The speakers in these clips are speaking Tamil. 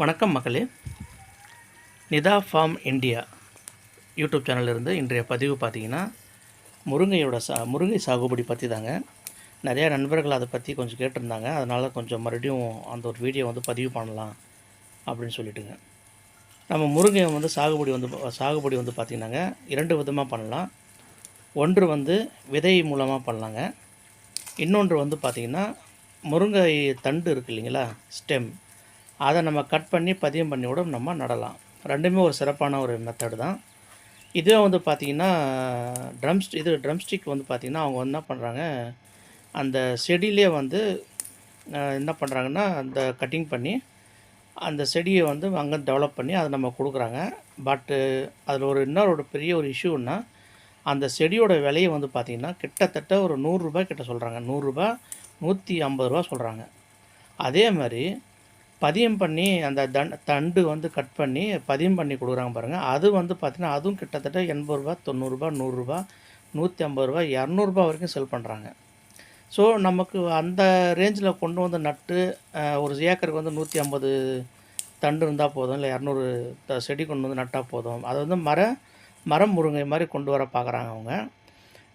வணக்கம் மகளே. நிதா ஃபார்ம் இந்தியா யூடியூப் சேனலிருந்து இன்றைய பதிவு பார்த்தீங்கன்னா முருங்கையோட சா முருங்கை சாகுபடி பற்றி தாங்க. நிறையா நண்பர்கள் அதை பற்றி கொஞ்சம் கேட்டிருந்தாங்க. அதனால் கொஞ்சம் மறுபடியும் அந்த ஒரு வீடியோ வந்து பதிவு பண்ணலாம் அப்படின்னு சொல்லிட்டுங்க. நம்ம முருங்கையை வந்து சாகுபடி வந்து சாகுபடி வந்து பார்த்திங்கன்னாங்க இரண்டு விதமாக பண்ணலாம். ஒன்று வந்து விதை மூலமாக பண்ணலாங்க. இன்னொன்று வந்து பார்த்திங்கன்னா முருங்கை தண்டு இருக்கு இல்லைங்களா ஸ்டெம். அதை நம்ம கட் பண்ணி பதியம் பண்ணி கூட நம்ம நடலாம். ரெண்டுமே ஒரு சிறப்பான ஒரு மெத்தடு தான். இதுவே வந்து பார்த்திங்கன்னா ட்ரம்ஸ் இது ட்ரம்ஸ்டிக் வந்து பார்த்திங்கன்னா அவங்க என்ன பண்ணுறாங்க அந்த செடியிலே வந்து என்ன பண்ணுறாங்கன்னா அந்த கட்டிங் பண்ணி அந்த செடியை வந்து அங்கே டெவலப் பண்ணி அதை நம்ம கொடுக்குறாங்க. பட்டு அதில் ஒரு இன்னொரு ஒரு பெரிய ஒரு இஷ்யூன்னா அந்த செடியோட விலையை வந்து பார்த்திங்கன்னா கிட்டத்தட்ட ஒரு நூறுரூபா கிட்ட சொல்கிறாங்க நூறுரூபா நூற்றி ஐம்பது ரூபா சொல்கிறாங்க அதே மாதிரி பதியம் பண்ணி அந்த தண் தண்டு வந்து கட் பண்ணி பதியம் பண்ணி கொடுக்குறாங்க பாருங்கள் அது வந்து பார்த்திங்கன்னா அதுவும் கிட்டத்தட்ட எண்பது ரூபா தொண்ணூறுரூபா நூறுரூபா நூற்றி ஐம்பது ரூபா இரநூறுபா வரைக்கும் செல் பண்ணுறாங்க ஸோ நமக்கு அந்த ரேஞ்சில் கொண்டு வந்து நட்டு ஒரு ஏக்கருக்கு வந்து நூற்றி ஐம்பது தண்டு இருந்தால் போதும் இல்லை இரநூறு த செடி கொண்டு வந்து நட்டால் போதும். அது வந்து மர மரம் முருங்கை மாதிரி கொண்டு வர பார்க்குறாங்க அவங்க.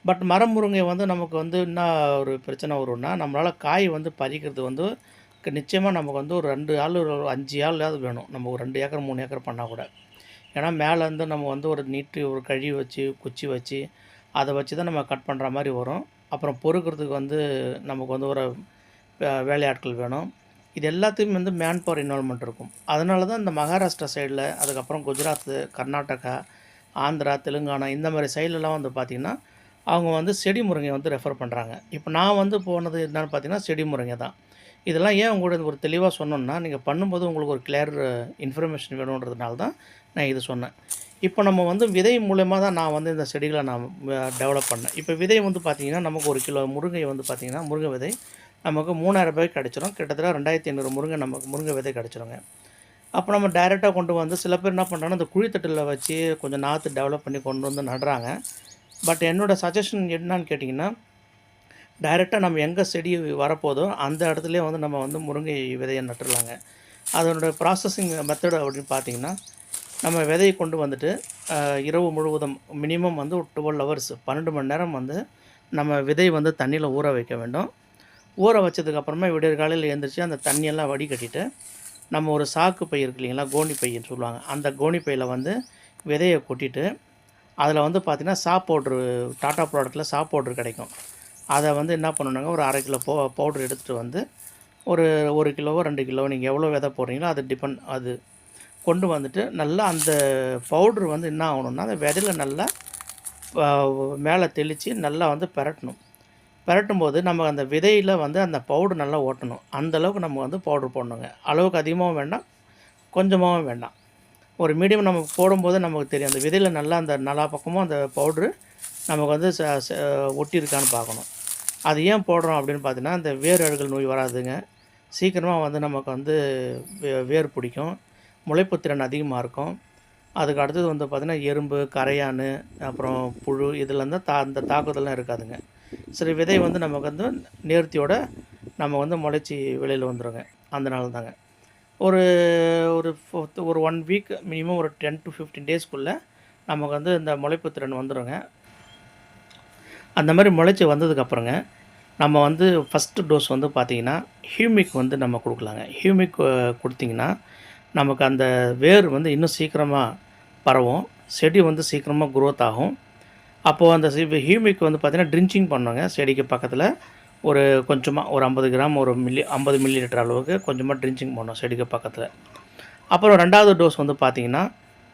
பட் மரம் முருங்கை வந்து நமக்கு வந்து என்ன ஒரு பிரச்சனை வரும்னா நம்மளால் காய் வந்து பறிக்கிறது வந்து நிச்சயமாக நமக்கு வந்து ஒரு ரெண்டு ஆள் ஒரு அஞ்சு ஆள்லாவது வேணும். நம்ம ஒரு ரெண்டு ஏக்கர் மூணு ஏக்கர் பண்ணால் கூட. ஏன்னா மேலேருந்து நம்ம வந்து ஒரு நீட்டு ஒரு கழி வச்சு குச்சி வச்சு அதை வச்சு தான் நம்ம கட் பண்ணுற மாதிரி வரும். அப்புறம் பொறுக்கிறதுக்கு வந்து நமக்கு வந்து ஒரு வே- வேலையாட்கள் வேணும். இது எல்லாத்தையும் வந்து மேன் பவர் இன்வால்மெண்ட் இருக்கும். அதனால தான் இந்த மகாராஷ்டிரா சைடில் அதுக்கப்புறம் குஜராத் கர்நாடகா ஆந்திரா தெலுங்கானா இந்த மாதிரி சைட்லலாம் வந்து பார்த்திங்கன்னா அவங்க வந்து செடி முருங்கை வந்து ரெஃபர் பண்ணுறாங்க இப்போ நான் வந்து போனது என்னென்னு பார்த்தீங்கன்னா செடி முருங்கை தான். இதெல்லாம் ஏன் உங்களோட ஒரு தெளிவாக சொன்னோன்னா நீங்கள் பண்ணும்போது உங்களுக்கு ஒரு கிளியர் இன்ஃபர்மேஷன் வேணுன்றதுனால தான் நான் இது சொன்னேன். இப்போ நம்ம வந்து விதை மூலயமா தான் நான் வந்து இந்த செடிகளை நான் டெவலப் பண்ணேன். இப்போ விதை வந்து பார்த்திங்கன்னா நமக்கு ஒரு கிலோ முருங்கை வந்து பார்த்திங்கன்னா முருங்கை விதை நமக்கு மூணாயிரம் ரூபாய்க்கு கிடச்சிரும். கிட்டத்தட்ட ரெண்டாயிரத்தி ஐநூறு முருங்கை நமக்கு முருங்கை விதை கிடச்சிருங்க. அப்போ நம்ம டைரெக்டாக கொண்டு வந்து சில பேர் என்ன பண்ணுறாங்கன்னா இந்த குழித்தட்டில் வச்சு கொஞ்சம் நாற்று டெவலப் பண்ணி கொண்டு வந்து நடுறாங்க. பட் என்னோட சஜஷன் என்னன்னு கேட்டிங்கன்னா டைரெக்டாக நம்ம எங்கே செடி வரப்போதோ அந்த இடத்துலேயே வந்து நம்ம வந்து முருங்கை விதையை நட்டுடலாங்க அதனுடைய ப்ராசஸிங் மெத்தடு அப்படின்னு பார்த்தீங்கன்னா நம்ம விதையை கொண்டு வந்துட்டு இரவு முழுவதும் மினிமம் வந்து ஒரு டுவெல் ஹவர்ஸ் பன்னெண்டு மணி நேரம் வந்து நம்ம விதை வந்து தண்ணியில் ஊற வைக்க வேண்டும். ஊற வச்சதுக்கப்புறமா விடியற் காலையில் எழுந்திரிச்சு அந்த தண்ணியெல்லாம் வடிகட்டிட்டு நம்ம ஒரு சாக்கு பை இருக்கு இல்லைங்களா கோணி பைன்னு சொல்லுவாங்க. அந்த கோணி பையில் வந்து விதையை கொட்டிட்டு அதில் வந்து பார்த்திங்கன்னா சாப் பவுட்ரு டாட்டா ப்ராடக்ட்டில் சாப் பவுட்ரு கிடைக்கும். அதை வந்து என்ன பண்ணணுங்க ஒரு அரை கிலோ போ எடுத்துகிட்டு வந்து ஒரு ஒரு கிலோவோ ரெண்டு கிலோவோ நீங்கள் எவ்வளோ விதை போடுறீங்களோ அது டிபெண்ட் அது கொண்டு வந்துட்டு நல்லா அந்த பவுட்ரு வந்து என்ன ஆகணும்னா அந்த விதையில் நல்லா மேலே தெளித்து நல்லா வந்து பெரட்டணும். பெரட்டும் போது நம்ம அந்த விதையில் வந்து அந்த பவுடர் நல்லா ஓட்டணும். அந்த அளவுக்கு நம்ம வந்து பவுடர் போடணுங்க. அளவுக்கு அதிகமாகவும் வேண்டாம் கொஞ்சமாகவும் வேண்டாம். ஒரு மீடியம் நம்ம போடும்போது நமக்கு தெரியும் அந்த விதையில் நல்லா அந்த நல்லா பக்கமும் அந்த பவுட்ரு நமக்கு வந்து ச ச- ஒட்டியிருக்கான்னு பார்க்கணும். அது ஏன் போடுறோம் அப்படின்னு பார்த்தீங்கன்னா இந்த வேர் அழுகல் நோய் வராதுங்க. சீக்கிரமாக வந்து நமக்கு வந்து வே- வேர் பிடிக்கும். முளைப்பு திறன் அதிகமாக இருக்கும். அதுக்கு அடுத்தது வந்து பார்த்திங்கன்னா எறும்பு கரையான் அப்புறம் புழு இதில் தான் தா அந்த தாக்குதலாம் இருக்காதுங்க. சரி விதை வந்து நமக்கு வந்து நேர்த்தியோட நம்ம வந்து முளைச்சி வெளியில் வந்துடுங்க அந்த நாள் தாங்க ஒரு ஒரு ஒரு ஒன் வீக் மினிமம் ஒரு டென் டு ஃபிஃப்டீன் டேஸ்க்குள்ளே நமக்கு வந்து இந்த முளைப்பு திறன் வந்துடுங்க அந்த மாதிரி முளைச்சி வந்ததுக்கப்புறங்க நம்ம வந்து ஃபஸ்ட்டு டோஸ் வந்து பார்த்திங்கன்னா ஹியூமிக் வந்து நம்ம கொடுக்கலாங்க. ஹியூமிக் கொடுத்திங்கன்னா நமக்கு அந்த வேர் வந்து இன்னும் சீக்கிரமாக பரவும். செடி வந்து சீக்கிரமாக குரோத் ஆகும். அப்போது அந்த ஹியூமிக் வந்து பார்த்திங்கன்னா ட்ரின்ச்சிங் பண்ணுவாங்க. செடிக்கு பக்கத்தில் ஒரு கொஞ்சமாக ஒரு ஐம்பது கிராம் ஒரு மில்லி ஐம்பது மில்லி லிட்டர் அளவுக்கு கொஞ்சமாக ட்ரின்ச்சிங் பண்ணோம் செடிக்கு பக்கத்தில். அப்புறம் ரெண்டாவது டோஸ் வந்து பார்த்திங்கன்னா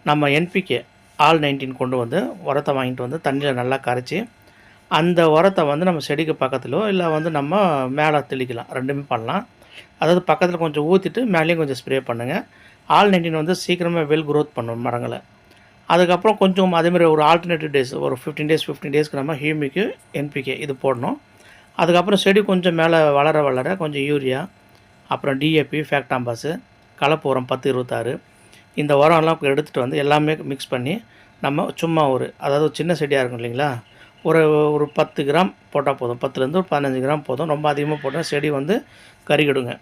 நம்ம என்பிகே ஆல் நைன்டீன் கொண்டு வந்து உரத்தை வாங்கிட்டு வந்து தண்ணியில் நல்லா கரைச்சி அந்த உரத்தை வந்து நம்ம செடிக்கு பக்கத்திலோ இல்லை வந்து நம்ம மேலே தெளிக்கலாம். ரெண்டுமே பண்ணலாம். அதாவது பக்கத்தில் கொஞ்சம் ஊற்றிட்டு மேலேயும் கொஞ்சம் ஸ்ப்ரே பண்ணுங்கள் ஆல் நைன்டீன் வந்து சீக்கிரமாக வெல் க்ரோத் பண்ணும் மரங்களை. அதுக்கப்புறம் கொஞ்சம் அதேமாதிரி ஒரு ஆல்டர்னேட்டிவ் டேஸ் ஒரு ஃபிஃப்டீன் டேஸ் ஃபிஃப்டீன் டேஸ்க்கு நம்ம ஹியூமிக்கு என்பிகே இது போடணும். அதுக்கப்புறம் செடி கொஞ்சம் மேலே வளர வளர கொஞ்சம் யூரியா அப்புறம் டிஏபி ஃபேக்டாம்பாஸு கலப்பு உரம் பத்து இருபத்தாறு. இந்த உரம்லாம் எடுத்துகிட்டு வந்து எல்லாமே மிக்ஸ் பண்ணி நம்ம சும்மா ஒரு அதாவது சின்ன செடியாக இருக்கும் இல்லைங்களா? ஒரு ஒரு பத்து கிராம் போட்டால் போதும். பத்துலேருந்து ஒரு பதினஞ்சு கிராம் போதும். ரொம்ப அதிகமாக போட்டால் செடி வந்து கருகிடுங்க.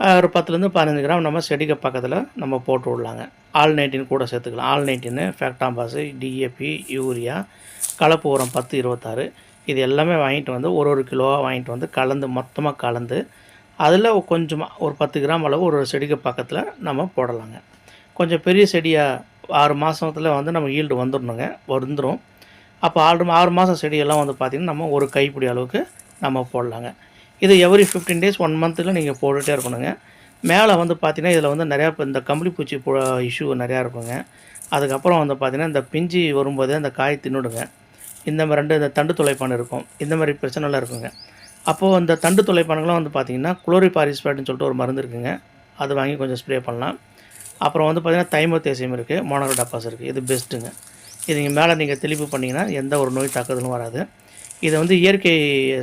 ஒரு பத்துலேருந்து பதினஞ்சு கிராம் நம்ம செடிக்கு பக்கத்தில் நம்ம போட்டு விடலாங்க. ஆல் நைன்டீன் கூட சேர்த்துக்கலாம். All nineteen Factamfos DAP urea கலப்பு உரம் பத்து இருபத்தாறு. இது எல்லாமே வாங்கிட்டு வந்து ஒரு ஒரு கிலோவாக வாங்கிட்டு வந்து கலந்து மொத்தமாக கலந்து அதில் கொஞ்சமாக ஒரு பத்து கிராம் அளவு ஒரு ஒரு செடிக்கு பக்கத்தில் நம்ம போடலாங்க. கொஞ்சம் பெரிய செடியாக ஆறு மாதத்துல வந்து நம்ம ஈல்டு வந்துடணுங்க. வந்துடும் அப்போ ஆறு ஆறு மாதம் செடியெல்லாம் வந்து பார்த்திங்கன்னா நம்ம ஒரு கைப்பிடி அளவுக்கு நம்ம போடலாங்க. இது எவ்ரி ஃபிஃப்டீன் டேஸ் ஒன் மந்த்தில் நீங்கள் போட்டுகிட்டே இருக்கணுங்க. மேலே வந்து பார்த்திங்கன்னா இதில் வந்து நிறையா இப்போ இந்த கம்பளி பூச்சி இஷ்யூ நிறையா இருக்குங்க. அதுக்கப்புறம் வந்து பார்த்திங்கன்னா இந்த பிஞ்சு வரும்போதே அந்த காய் தின்னுடுங்க. இந்த மாதிரி ரெண்டு இந்த தண்டு துளைப்பான் இருக்கும். இந்த மாதிரி பிரச்சனைலாம் இருக்குங்க. அப்போது அந்த தண்டு துளைப்பானுங்களாம் வந்து பார்த்திங்கன்னா குளோரிபாரிஸ்பேட்னு சொல்லிட்டு ஒரு மருந்து இருக்குங்க. அது வாங்கி கொஞ்சம் ஸ்ப்ரே பண்ணலாம். அப்புறம் வந்து பார்த்திங்கன்னா தைமோத்தேசியம் இருக்குது மோனோகடாப்பாஸ் இருக்குது இது பெஸ்ட்டுங்க இது நீங்கள் மேலே நீங்கள் தெளிப்பு பண்ணிங்கன்னா எந்த ஒரு நோய் தாக்குதலும் வராது. இதை வந்து இயற்கை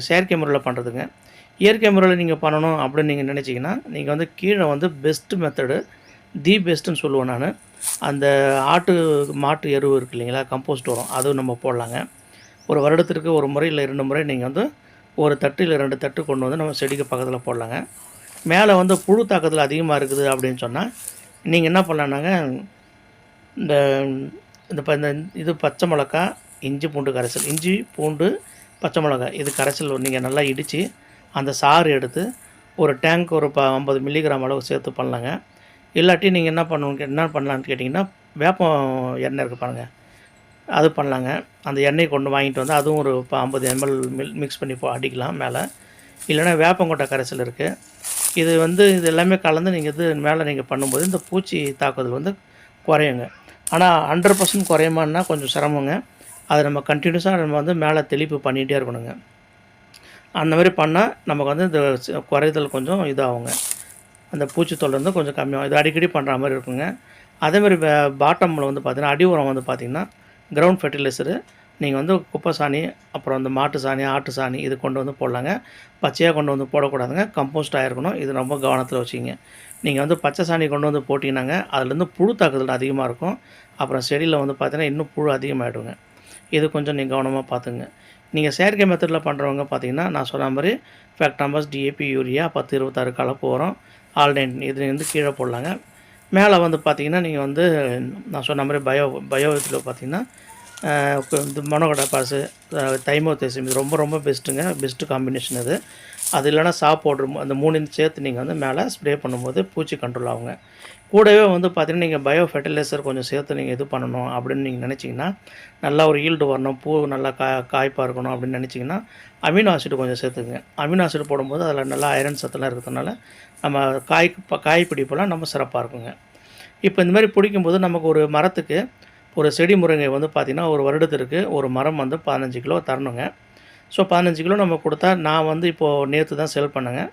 செயற்கை முறையில் பண்ணுறதுங்க இயற்கை முறையில் நீங்கள் பண்ணணும் அப்படின்னு நீங்கள் நினச்சிங்கன்னா நீங்கள் வந்து கீழே வந்து பெஸ்ட்டு மெத்தடு தி பெஸ்ட்டுன்னு சொல்லுவேன் நான். அந்த ஆட்டு மாட்டு எருவு இருக்கு இல்லைங்களா கம்போஸ்ட் வரும் அதுவும் நம்ம போடலாங்க. ஒரு வருடத்திற்கு ஒரு முறை இல்லை ரெண்டு முறை நீங்கள் வந்து ஒரு தட்டு இல்லை ரெண்டு தட்டு கொண்டு வந்து நம்ம செடிக்கு பக்கத்தில் போடலாங்க. மேலே வந்து புழு தாக்குதல் அதிகமாக இருக்குது அப்படின்னு சொன்னால் நீங்கள் என்ன பண்ணலான்னாங்க இந்த இந்த ப- இந்த இது பச்சை மிளகா இஞ்சி பூண்டு கரைசல். இஞ்சி பூண்டு பச்சை மிளகா. இது கரைசல் நீங்கள் நல்லா இடித்து அந்த சாறு எடுத்து ஒரு டேங்க் ஒரு ப ஐம்பது மில்லிகிராம் அளவு சேர்த்து பண்ணலாங்க. இல்லாட்டி நீங்கள் என்ன பண்ணணும் என்ன பண்ணலான்னு கேட்டிங்கன்னா வேப்பம் எண்ணெய் இருக்குது பாருங்கள் அது பண்ணலாங்க. அந்த எண்ணெய் கொண்டு வாங்கிட்டு வந்து அதுவும் ஒரு இப்போ ஐம்பது எம்எல் மில் மிக்ஸ் பண்ணி போ அடிக்கலாம் மேலே. இல்லைன்னா வேப்பங்கொட்டை கரைசல் இருக்குது இது வந்து இது எல்லாமே கலந்து நீங்கள் இது மேலே நீங்கள் பண்ணும்போது இந்த பூச்சி தாக்குதல் வந்து குறையுங்க. ஆனால் ஹண்ட்ரட் பர்சன்ட் குறையுமான்னா கொஞ்சம் சிரமங்க. அதை நம்ம கண்டினியூஸாக நம்ம வந்து மேலே தெளிப்பு பண்ணிகிட்டே இருக்கணுங்க. அந்த மாதிரி பண்ணால் நமக்கு வந்து இந்த குறைதல் கொஞ்சம் இதாகுங்க. அந்த பூச்சி தொல்லை வந்து கொஞ்சம் கம்மியாகும். இது அடிக்கடி பண்ணுற மாதிரி இருக்குங்க. அதேமாதிரி பாட்டமில் வந்து பார்த்திங்கன்னா அடி உரம் வந்து பார்த்திங்கன்னா கிரவுண்ட் ஃபெர்டிலைசரு நீங்கள் வந்து குப்பை சாணி அப்புறம் இந்த மாட்டு சாணி ஆட்டு சாணி இது கொண்டு வந்து போடலாங்க. பச்சையாக கொண்டு வந்து போடக்கூடாதுங்க. கம்போஸ்ட் ஆகிருக்கணும் இது ரொம்ப கவனத்தில் வச்சுங்க நீங்கள் வந்து பச்சை சாணி கொண்டு வந்து போட்டிங்கன்னாங்க அதுலேருந்து புழு தாக்குதல் அதிகமாக இருக்கும். அப்புறம் செடியில் வந்து பார்த்தீங்கன்னா இன்னும் புழு அதிகமாகிடுங்க இது கொஞ்சம் நீங்கள் கவனமாக பார்த்துங்க நீங்கள் செயற்கை மெத்தடில் பண்ணுறவங்க பார்த்தீங்கன்னா நான் சொன்ன மாதிரி ஃபேக்டாம்பஸ் டிஏபி யூரியா பத்து இருபத்தாறு கலப்பு உரம் ஆல்டைன் இது வந்து கீழே போடலாங்க. மேலே வந்து பார்த்தீங்கன்னா நீங்கள் வந்து நான் சொன்ன மாதிரி பயோ பயோ இதில் பார்த்திங்கன்னா இந்த இப்ப பாசு மொனோகடாப்பாஸு இது ரொம்ப ரொம்ப பெஸ்ட்டுங்க பெஸ்ட்டு காம்பினேஷன் அது. அது இல்லைன்னா சாப் பவுட்ரு அந்த மூணு சேர்த்து நீங்கள் வந்து மேலே ஸ்ப்ரே பண்ணும்போது பூச்சி கண்ட்ரோல் ஆகுங்க. கூடவே வந்து பார்த்திங்கன்னா நீங்கள் பயோ ஃபெர்டிலைசர் கொஞ்சம் சேர்த்து நீங்கள் இது பண்ணணும் அப்படின்னு நீங்கள் நினச்சிங்கன்னா நல்லா ஒரு ஈல்டு வரணும் பூ நல்லா கா காய்ப்பாக இருக்கணும் அப்படின்னு நினச்சிங்கன்னா அமினோ ஆசிட் கொஞ்சம் சேர்த்துக்குங்க. அமினோ ஆசிட் போடும்போது அதில் நல்லா ஐரன் சத்துலாம் இருக்கிறதுனால நம்ம காய் காய் பிடிப்பெல்லாம் நம்ம சிறப்பாக இருக்குங்க. இப்போ இந்த மாதிரி பிடிக்கும்போது நமக்கு ஒரு மரத்துக்கு ஒரு செடி முருங்கை வந்து பார்த்திங்கன்னா ஒரு வருடத்திற்கு ஒரு மரம் வந்து பதினஞ்சு கிலோ தரணுங்க. ஸோ பதினஞ்சு கிலோ நம்ம கொடுத்தா நான் வந்து இப்போது நேற்று தான் செல் பண்ணேங்க.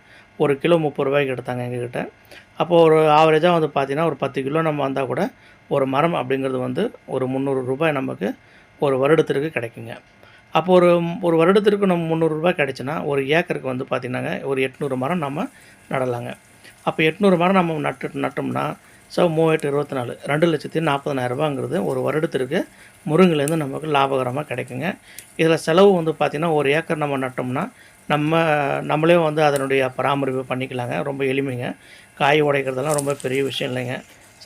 ஒரு கிலோ முப்பது ரூபாய்க்கு எடுத்தாங்க எங்ககிட்ட. அப்போது ஒரு ஆவரேஜாக வந்து பார்த்திங்கன்னா ஒரு பத்து கிலோ நம்ம வந்தால் கூட ஒரு மரம் அப்படிங்கிறது வந்து ஒரு முந்நூறு ரூபாய் நமக்கு ஒரு வருடத்திற்கு கிடைக்குங்க. அப்போ ஒரு ஒரு வருடத்திற்கு நம்ம முந்நூறுரூபா கிடச்சின்னா ஒரு ஏக்கருக்கு வந்து பார்த்திங்கனாங்க ஒரு எட்நூறு மரம் நம்ம நடலாங்க. அப்போ எட்நூறு மரம் நம்ம நட்டு நட்டோம்னா ஸோ மூவாயிரத்து இருபத்தி நாலு. ரெண்டு லட்சத்தி நாற்பதனாயிரரூபாங்கிறது ஒரு வருடத்திற்கு முருங்கிலேருந்து நமக்கு லாபகரமாக கிடைக்குங்க. இதில் செலவு வந்து பார்த்திங்கன்னா ஒரு ஏக்கர் நம்ம நட்டோம்னா நம்ம நம்மளே வந்து அதனுடைய பராமரிப்பு பண்ணிக்கலாங்க. ரொம்ப எளிமைங்க. காய் உடைக்கிறதெல்லாம் ரொம்ப பெரிய விஷயம் இல்லைங்க.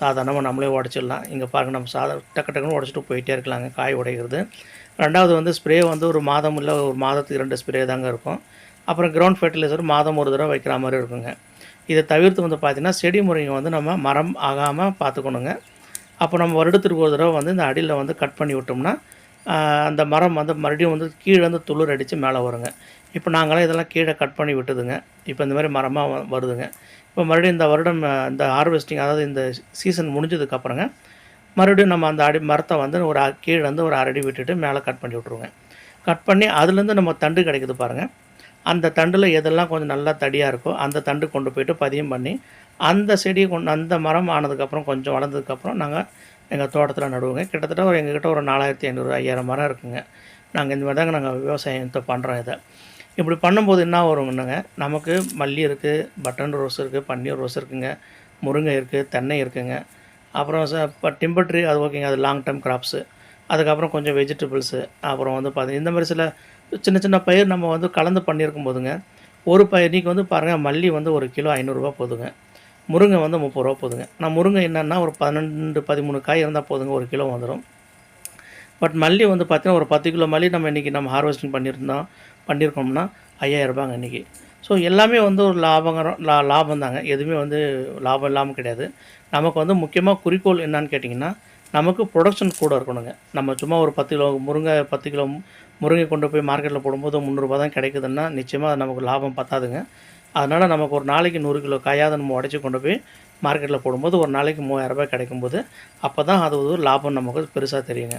சாதாரணமாக நம்மளே உடச்சிடலாம். இங்கே பாருங்கள் நம்ம சாதா டக்கு டக்குன்னு உடச்சிட்டு போயிட்டே இருக்கலாங்க காய் உடைக்கிறது. ரெண்டாவது வந்து ஸ்ப்ரே வந்து ஒரு மாதம் இல்லை ஒரு மாதத்துக்கு ரெண்டு ஸ்ப்ரே தாங்க இருக்கும். அப்புறம் கிரவுண்ட் ஃபெர்டிலைசர் மாதம் ஒரு தடவை வைக்கிற மாதிரி இருக்குங்க. இதை தவிர்த்து வந்து பார்த்திங்கன்னா செடி முறைங்க வந்து நம்ம மரம் ஆகாமல் பார்த்துக்கணுங்க. அப்போ நம்ம வருடத்திற்கு ஒரு தடவை வந்து இந்த அடியில் வந்து கட் பண்ணி விட்டோம்னா அந்த மரம் வந்து மறுபடியும் வந்து கீழே வந்து துளிர் அடித்து மேலே வருங்க. இப்போ நாங்களாம் இதெல்லாம் கீழே கட் பண்ணி விட்டுதுங்க. இப்போ இந்த மாதிரி மரமாக வருதுங்க. இப்போ மறுபடியும் இந்த வருடம் இந்த ஹார்வெஸ்டிங் அதாவது இந்த சீசன் முடிஞ்சதுக்கப்புறங்க மறுபடியும் நம்ம அந்த அடி மரத்தை வந்து ஒரு கீழே வந்து ஒரு அரடி விட்டுட்டு மேலே கட் பண்ணி விட்ருவோங்க கட் பண்ணி அதுலேருந்து நம்ம தண்டு கிடைக்குது பாருங்கள் அந்த தண்டில் எதெல்லாம் கொஞ்சம் நல்லா தடியாக இருக்கோ அந்த தண்டு கொண்டு போயிட்டு பதியம் பண்ணி அந்த செடியை கொண்டு அந்த மரம் ஆனதுக்கப்புறம் கொஞ்சம் வளர்ந்ததுக்கப்புறம் நாங்கள் எங்கள் தோட்டத்தில் நடுவோங்க. கிட்டத்தட்ட ஒரு எங்ககிட்ட ஒரு நாலாயிரத்தி ஐநூறு ஐயாயிரம் மரம் இருக்குங்க. நாங்கள் இந்த மாதிரி தாங்க நாங்கள் விவசாயத்தை பண்ணுறோம் இதை. இப்படி பண்ணும்போது என்ன வருங்கன்னுங்க நமக்கு மல்லி இருக்குது பட்டன் ரோஸ் இருக்குது பன்னீர் ரோஸ் இருக்குங்க முருங்கை இருக்குது தென்னை இருக்குங்க. அப்புறம் ச இப்போ டிம்பர் ட்ரீ அது ஓகேங்க அது லாங் டேர்ம் கிராப்ஸு அதுக்கப்புறம் கொஞ்சம் வெஜிடபிள்ஸு அப்புறம் வந்து பார்த்திங்க இந்த மாதிரி சில சின்ன சின்ன பயிர் நம்ம வந்து கலந்து பண்ணியிருக்கும் போதுங்க. ஒரு ப வந்து பாருங்கள் மல்லி வந்து ஒரு கிலோ ஐநூறுரூவா போதுங்க. முருங்கை வந்து முப்பது ரூபா போதுங்க. நான் முருங்கை என்னென்னா ஒரு பன்னெண்டு பதிமூணு காய் இருந்தால் போதுங்க ஒரு கிலோ வந்துடும் பட் மல்லி வந்து பார்த்திங்கன்னா ஒரு பத்து கிலோ மல்லி நம்ம இன்றைக்கி நம்ம ஹார்வெஸ்டிங் பண்ணியிருந்தோம் பண்ணியிருக்கோம்னா ஐயாயிரரூபாங்க இன்றைக்கி ஸோ எல்லாமே வந்து ஒரு லாபங்கரம் லா லாபம் தாங்க எதுவுமே வந்து லாபம் இல்லாமல் கிடையாது. நமக்கு வந்து முக்கியமாக குறிக்கோள் என்னான்னு கேட்டிங்கன்னா நமக்கு ப்ரொடக்ஷன் கூட இருக்கணுங்க. நம்ம சும்மா ஒரு பத்து கிலோ முருங்கை பத்து கிலோ முருங்கை கொண்டு போய் மார்க்கெட்டில் போடும்போது முந்நூறுரூபா தான் கிடைக்குதுன்னா நிச்சயமாக நமக்கு லாபம் பத்தாதுங்க. அதனால் நமக்கு ஒரு நாளைக்கு நூறு கிலோ காயாவது நம்ம உடச்சி கொண்டு போய் மார்க்கெட்டில் போடும்போது ஒரு நாளைக்கு மூவாயிரரூபா கிடைக்கும்போது அப்போ தான் அது ஒரு லாபம் நமக்கு பெருசாக தெரியுங்க.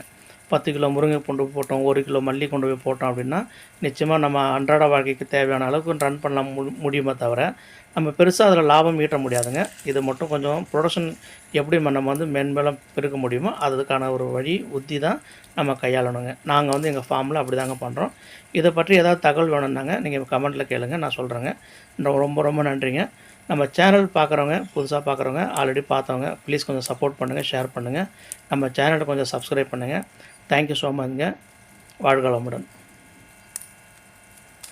பத்து கிலோ முருங்கை கொண்டு போய் போட்டோம் ஒரு கிலோ மல்லி கொண்டு போய் போட்டோம் அப்படின்னா நிச்சயமாக நம்ம அன்றாட வாழ்க்கைக்கு தேவையான அளவுக்கு ரன் பண்ண மு முடியுமே தவிர நம்ம பெருசாக அதில் லாபம் ஈட்ட முடியாதுங்க. இது மட்டும் கொஞ்சம் ப்ரொடக்ஷன் எப்படி நம்ம வந்து மென்மேலும் பெருக்க முடியுமோ அதுக்கான ஒரு வழி உத்தி தான் நம்ம கையாளணுங்க. நாங்கள் வந்து எங்கள் ஃபார்மில் அப்படி தாங்க பண்ணுறோம் இதை பற்றி ஏதாவது தகவல் வேணும்னாங்க நீங்கள் கமெண்ட்டில் கேளுங்க நான் சொல்கிறேங்க ரொம்ப ரொம்ப நன்றிங்க. நம்ம சேனல் பார்க்குறவங்க புதுசாக பார்க்குறவங்க ஆல்ரெடி பார்த்தவங்க ப்ளீஸ் கொஞ்சம் சப்போர்ட் பண்ணுங்கள் ஷேர் பண்ணுங்கள் நம்ம சேனலை கொஞ்சம் சப்ஸ்கிரைப் பண்ணுங்கள் தேங்க்யூ ஸோ மச்ங்க வாழ்க வளமுடன்.